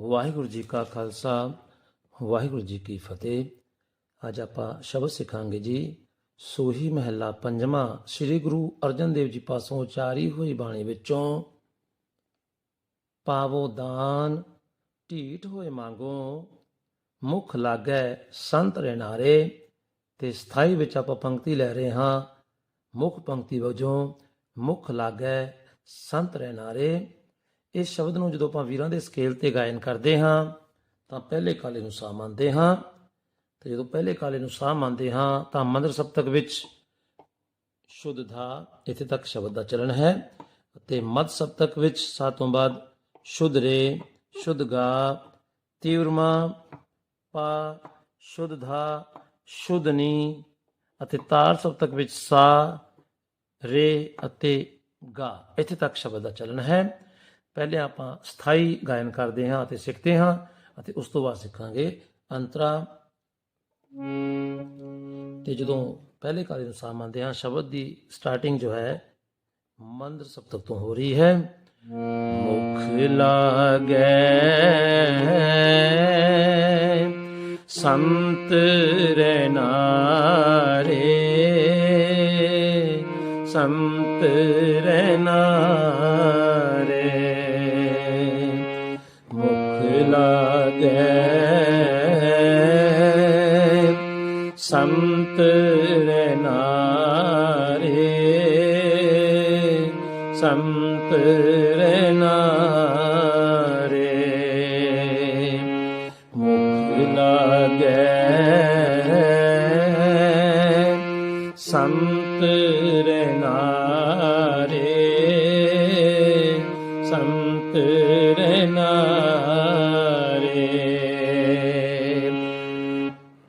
ਵਾਹਿਗੁਰੂ ਜੀ ਕਾ ਖਾਲਸਾ, ਵਾਹਿਗੁਰੂ ਜੀ ਕੀ ਫਤਿਹ। ਅੱਜ ਆਪਾਂ ਸ਼ਬਦ ਸਿੱਖਾਂਗੇ ਜੀ, ਸੋਹੀ ਮਹਿਲਾ ਪੰਜਵਾਂ, ਸ੍ਰੀ ਗੁਰੂ ਅਰਜਨ ਦੇਵ ਜੀ ਪਾਸੋਂ ਉਚਾਰੀ ਹੋਈ ਬਾਣੀ ਵਿੱਚੋਂ, ਪਾਵੋ ਦਾਨ, ਢੀਠ ਹੋਏ ਮੰਗੋ, ਮੁਖ ਲਾਗੈ ਸੰਤ ਰਹਿਨਾਰੇ ਤੇ ਸਥਾਈ ਵਿੱਚ ਆਪਾਂ ਪੰਕਤੀ ਲੈ ਰਹੇ ਹਾਂ, ਮੁੱਖ ਪੰਕਤੀ ਵਜੋਂ ਮੁਖ ਲਾਗੈ ਸੰਤ ਰਹਿਨਾਰੇ ਇਸ ਸ਼ਬਦ ਨੂੰ ਜਦੋਂ ਆਪਾਂ ਵੀਰਾਂ ਦੇ ਸਕੇਲ ਤੇ ਗਾਇਨ ਕਰਦੇ ਹਾਂ, ਤਾਂ ਪਹਿਲੇ ਕਾਲੇ ਨੂੰ ਸਾਹ ਮੰਨਦੇ ਹਾਂ। ਤੇ ਜਦੋਂ ਪਹਿਲੇ ਕਾਲੇ ਨੂੰ ਸਾਹ ਮੰਨਦੇ ਹਾਂ, ਤਾਂ ਮੰਦਰ ਸਪਤਕ ਵਿੱਚ ਸ਼ੁੱਧ ਧਾ ਇੱਥੇ ਤੱਕ ਸ਼ਬਦ ਦਾ ਚਲਣ ਹੈ ਅਤੇ ਮਦ ਸਪਤਕ ਵਿੱਚ ਸਾਹ ਤੋਂ ਬਾਅਦ ਸ਼ੁੱਧ ਰੇ, ਸ਼ੁੱਧ ਗਾ, ਤੀਵਰਮਾ, ਪਾ, ਸ਼ੁੱਧ ਧਾ, ਸ਼ੁੱਧ ਨੀ ਅਤੇ ਤਾਰ ਸਪਤਕ ਵਿੱਚ ਸਾ, ਰੇ ਅਤੇ ਗਾ ਇੱਥੇ ਤੱਕ ਸ਼ਬਦ ਦਾ ਚਲਣ ਹੈ। ਪਹਿਲੇ ਆਪਾਂ ਸਥਾਈ ਗਾਇਨ ਕਰਦੇ ਹਾਂ ਅਤੇ ਸਿੱਖਦੇ ਹਾਂ ਅਤੇ ਉਸ ਤੋਂ ਬਾਅਦ ਸਿੱਖਾਂਗੇ ਅੰਤਰਾ। ਤੇ ਜਦੋਂ ਪਹਿਲੇ ਕਾਲੇ ਨੂੰ ਸਾਹ ਮੰਨਦੇ ਹਾਂ, ਸ਼ਬਦ ਦੀ ਸਟਾਰਟਿੰਗ ਜੋ ਹੈ, ਮੰਦਰ ਸਪਤਕ ਤੋਂ ਹੋ ਰਹੀ ਹੈ। ਮੁਖ ਲਾਗੈ ਸੰਤ ਰਹਿਨਾਰੇ ਸੰਤ ਰਹਿਨਾਰੇ ਲਾਗੈ ਸੰਤ ਰਹਿਨਾਰੇ ਸੰਤ ਰਹਿਨਾਰੇ ਮੁਖ ਲਾਗੈ ਸੰਤ ਰਹਿਨਾਰੇ ਸੰਤ ਰਹਿਨਾਰੇ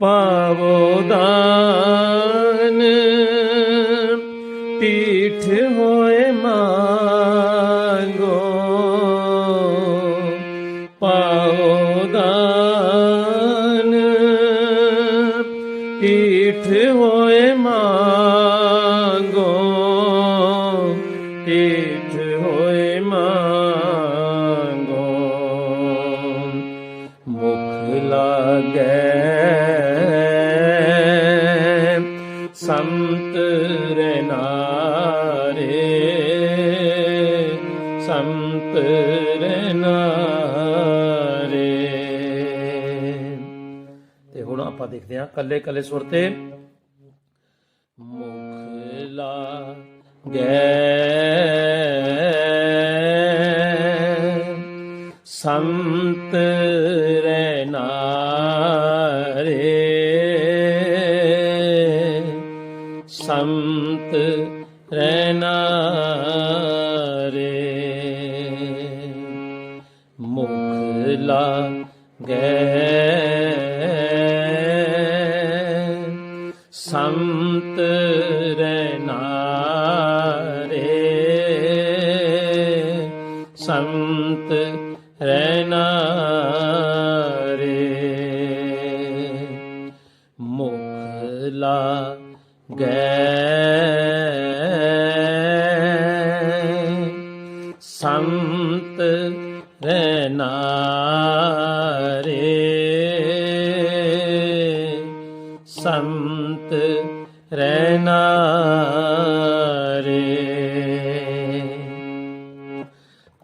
ਪਾਵੋ ਦਾਨ ਪੀਠ ਹੋਏ ਮੰਗੋ ਪਾਵੋ ਦਾਨ ਪੀਠ ਹੋਏ ਸੰਤ ਰਹਿਨਾਰੇ ਤੇ ਹੁਣ ਆਪਾਂ ਦੇਖਦੇ ਹਾਂ ਕੱਲੇ ਕੱਲੇ ਸੁਰ ਤੇ। ਮੁਖ ਲਾਗੈ ਸੰਤ ਰਹਿਨਾਰੇ ਸੰਤ ਰਹਿਨਾਰੇ ਸੰਤ ਰਹਿਨਾਰੇ ਮੁਖ ਲਾਗੈ ਸੰਤ ਰਹਿਨਾਰੇ ਸੰਤ ਰਹਿਨਾਰੇ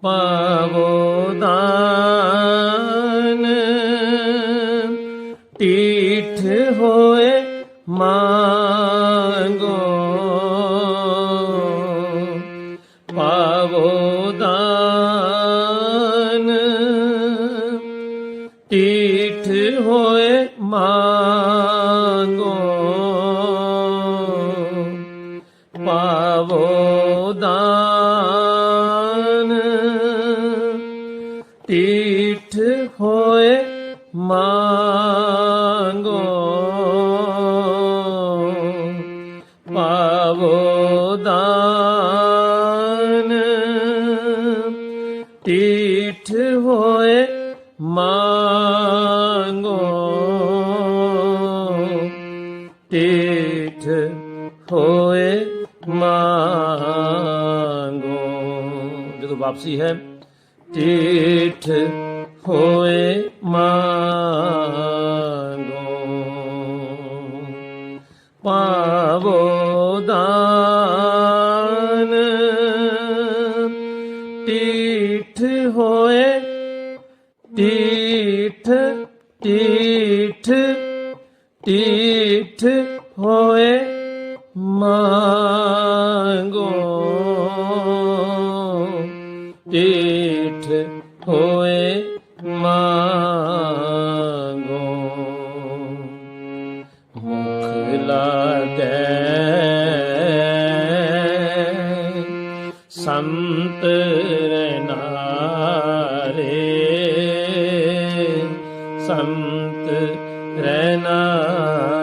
ਪਾਵੋ ਦਾਨ ਟੀਠ ਹੋਏ ਮੰਗੋ ਪਾਵੋ ਦਾਨ। ਟੀਠ ਹੋਏ ਮੰਗੋ। ਪਾਵੋ ਦਾਨ। ਟੀਠ ਹੋਏ ਮੰਗੋ। ਟੀਠ ਹੋਏ ਵਾਪਸੀ ਹੈ। ਟੀਠ ਹੋਏ ਮੰਗੋ ਪਾਵੋ ਦਾਨ। ਟੀਠ ਹੋਏ ਟੀਠ ਟੀਠ ਟੀਠ ਹੋਏ ਮੰਗੋ। ਟੀਠ ਹੋਏ ਮੰਗੋ। ਮੁਖ ਲਾਗੈ ਸੰਤ ਰਨਾਰੇ। ਸੰਤ ਰਨਾਰੇ।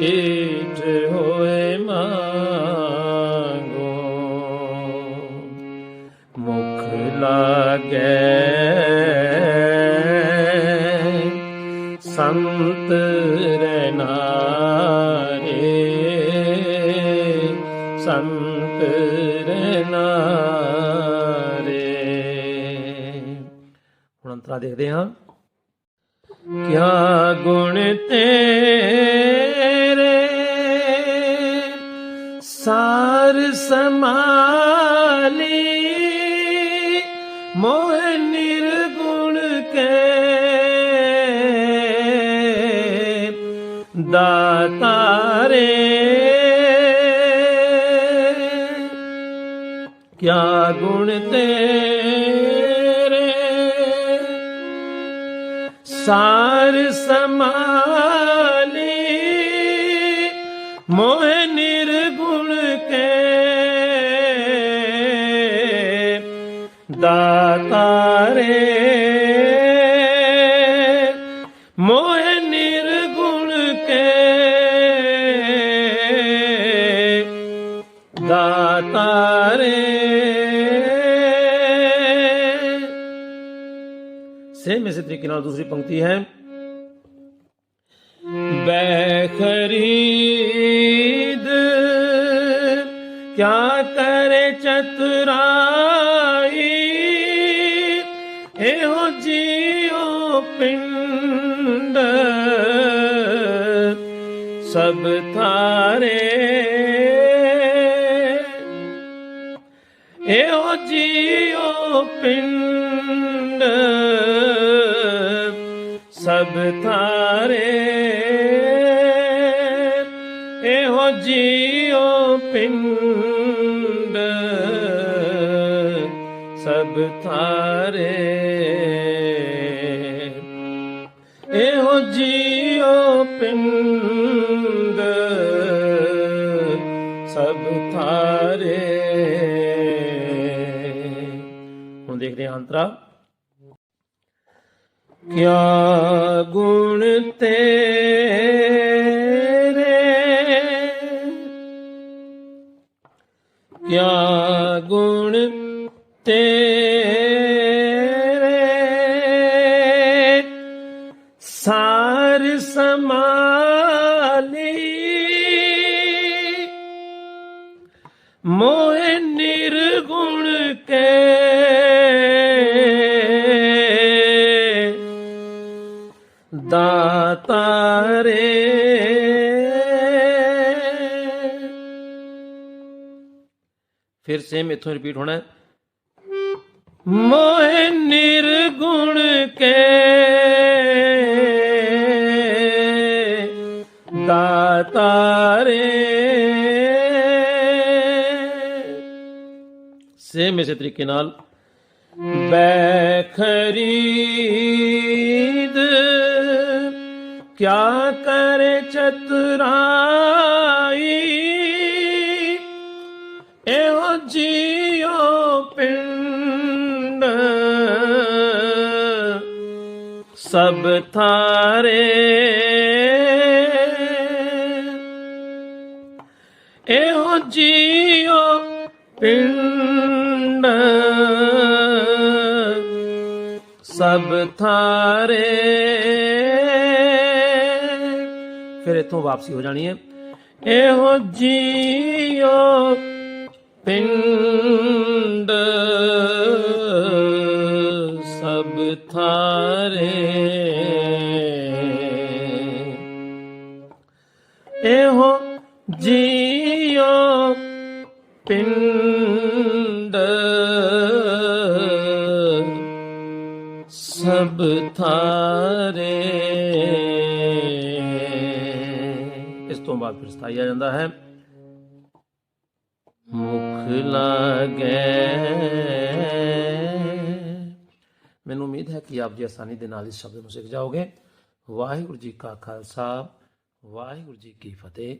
ਈਠ ਹੋਏ ਮੰਗੋ ਮੁਖ ਲਾਗੈ ਸੰਤ ਰਨਾਰੇ ਸੰਤ ਰਨਾਰੇ ਹੁਣ ਅੰਤਰਾ ਦੇਖਦੇ ਹਾਂ ਕਿਆ ਗੁਣ ਤੇਰੇ। ਸਾਰ ਸਮਾਲੀ ਮੋਹ ਨਿਰਗੁਣ ਕੇ। ਦਾਤਾਰੇ ਕਿਆ ਗੁਣ ਤੇਰੇ। सार समाले मोह निर्गुण के। दातारे ਸੇਮ ਇਸੇ ਤਰੀਕੇ ਨਾਲ ਦੂਸਰੀ ਪੰਕਤੀ ਹੈ ਬੈਖਰੀਦ ਕਿਆ ਕਰੇ ਚਤੁਰਾਈ ਇਹੋ ਜੀਉ ਪਿੰਡ ਸਭ ਥਾਰੇ ਇਹੋ ਜੀਉ ਪਿੰਡ ਸਭ ਥਾਰੇ ਇਹੋ ਜੀਉ ਪਿੰਡ। ਸਭ ਥਾਰੇ ਇਹੋ ਜੀਉ ਪਿੰਡ। ਸਭ ਥਾਰੇ ਹੁਣ ਦੇਖਦੇ ਹਾਂ ਅੰਤਰਾ। ਕਿਆ ਗੁਣ ਤੇਰੇ? ਕਿਆ ਗੁਣ ਤੇਰੇ? ਸਾਰ ਸਮਾਲੀ ਮੋਹ ਨਿਰਗੁਣ ਕੇ ਦਾਤਾਰੇ। ਫਿਰ ਸੇਮ ਇਥੋਂ ਰਿਪੀਟ ਹੋਣਾ ਹੈ। ਮੋਹ ਨਿਰਗੁਣ ਕੇ ਦਾਤਾਰੇ। ਸੇਮ ਇਸੇ ਤਰੀਕੇ ਨਾਲ ਬੈਖਰੀ ਕਿਆ ਕਰੇ ਚਤੁਰਾਈ? ਇਹੋ ਜੀਉ ਪਿੰਡ। ਸਭ ਥਾਰੇ। ਇਹੋ ਜੀਉ ਪਿੰਡ। ਸਭ ਥਾਰੇ। ਫਿਰ ਇੱਥੋਂ ਵਾਪਸੀ ਹੋ ਜਾਣੀ ਹੈ। ਇਹੋ ਜੀਓ ਪਿੰਡ ਸਭ ਥਾਰੇ। ਇਹੋ ਜੀਓ ਪਿੰਡ ਸਭ ਥਾਰੇ। ਇਸ ਤੋਂ ਬਾਅਦ ਫਿਰ ਸਥਾਈ ਆ ਜਾਂਦਾ ਹੈ। ਮੁਖ ਲਾਗੇ। ਮੈਨੂੰ ਉਮੀਦ ਹੈ ਕਿ ਆਪ ਜੀ ਆਸਾਨੀ ਦੇ ਨਾਲ ਇਸ ਸ਼ਬਦ ਨੂੰ ਸਿੱਖ ਜਾਓਗੇ। ਵਾਹਿਗੁਰੂ ਜੀ ਕਾ ਖਾਲਸਾ, ਵਾਹਿਗੁਰੂ ਜੀ ਕੀ ਫਤਿਹ।